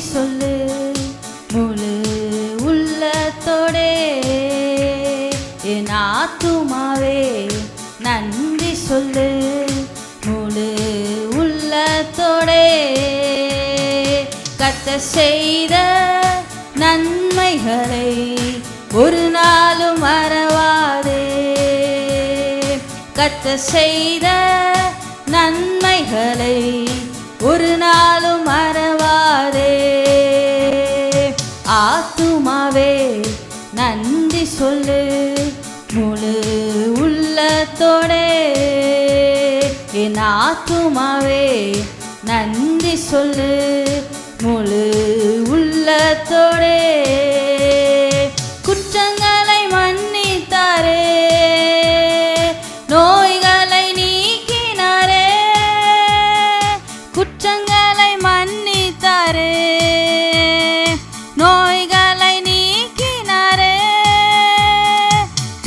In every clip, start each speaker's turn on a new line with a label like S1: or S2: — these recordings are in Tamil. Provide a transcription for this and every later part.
S1: சொல்லு முழு உள்ளத்தோடே. என் ஆத்துமாவே நன்றி சொல்லு முழு உள்ளத்தோடே. கத்த செய்த நன்மைகளை ஒரு நாளும் மறவாதே. கத்த செய்த நன்மைகளை ஒரு நாளும் மற நன்றி சொல்லு முழு உள்ளத்தோடே. என் ஆத்துமாவே நன்றி சொல்லு முழு உள்ளத்தோடே.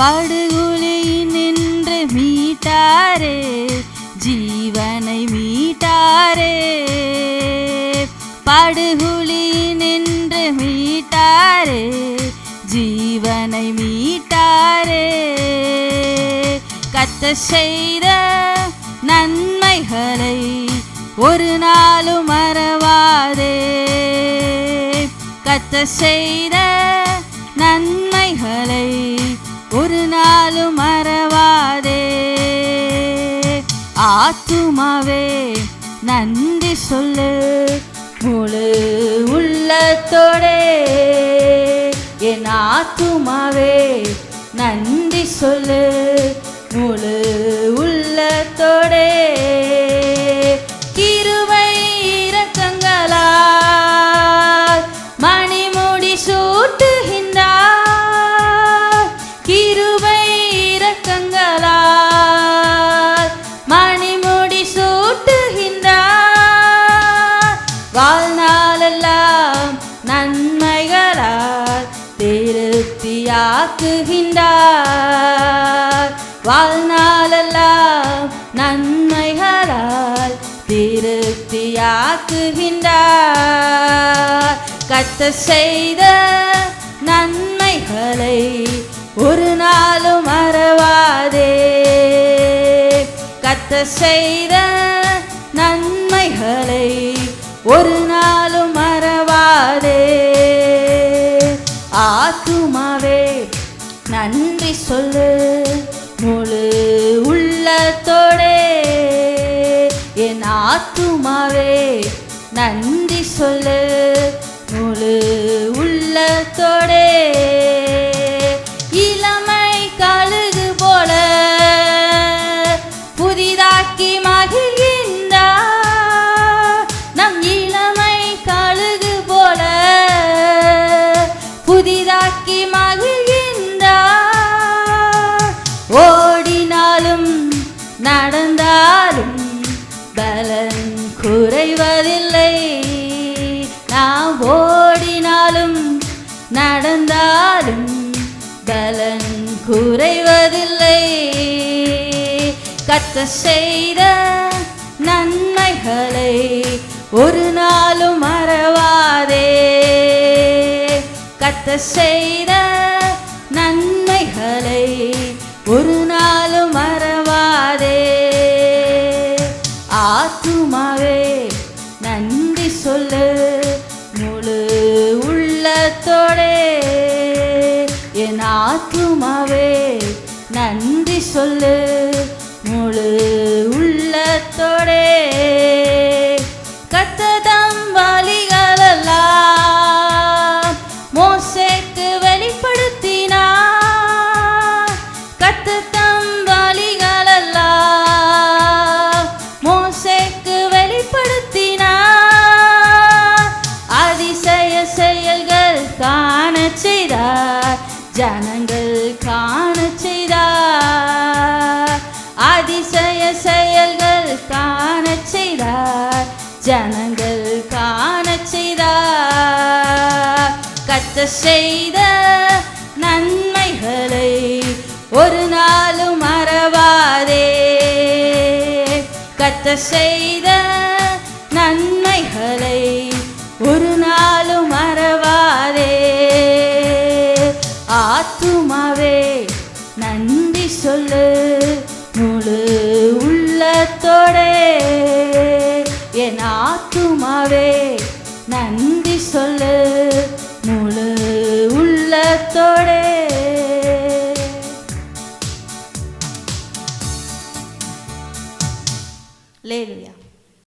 S1: படுகொலை நின்று மீட்டாரே ஜீவனை மீட்டாரே. படுகுழியில் நின்று மீட்டாரே ஜீவனை மீட்டாரே. கத்த செய்த நன்மைகளை ஒரு நாளும் மறவாதே. கத்த செய்த நன்மைகளை ஒரு நாளும் மறவாதே. ஆத்துமாவே நன்றி சொல்லு. முழு உள்ளத்தோடே என் ஆத்துமாவே நன்றி சொல்லு. முழு திருப்தியாக்குகின்றார் வாழ்நாளெல்லாம் நன்மைகளால் திருப்தியாக்குகின்றார். கத்த செய்த நன்மைகளை ஒரு நாளும் மறவாதே. கத்த செய்த நன்மைகளை ஒரு நாளும் நன்றி சொல்லு. முழு உள்ளத்தோடே என் ஆத்துமாவே நன்றி சொல்லு. முழு உள்ளத்தோட ஓடினாலும் நடந்தாலும் பலன் குறைவதில்லை. நாம் ஓடினாலும் நடந்தாலும் பலன் குறைவதில்லை. கத்த செய்த நன்மைகளை ஒரு நாளும் மறவாதே. கத்த செய்த ஆத்துமாவே. நன்றி சொல்லு முழு உள்ளத்தோடே. கத்ததம் வழிகளெல்லாம் மோசைக்கு வெளிப்படுத்தினா கத்ததம் வழிகளெல்லாம் மோசைக்கு வெளிப்படுத்தினா அதிசய செயல்கள் காண செய்தார். ஜன கத்தர் செய்த நன்மைகளை ஒரு நாளும் மறவாதே. கத்த செய்த நன்மைகளை ஒரு நாளும் மறவாதே. ஆத்துமாவே நன்றி சொல்லு முழு உள்ளத்தோடே. என் ஆத்துமாவே நன்றி சொல்லு Hallelujah.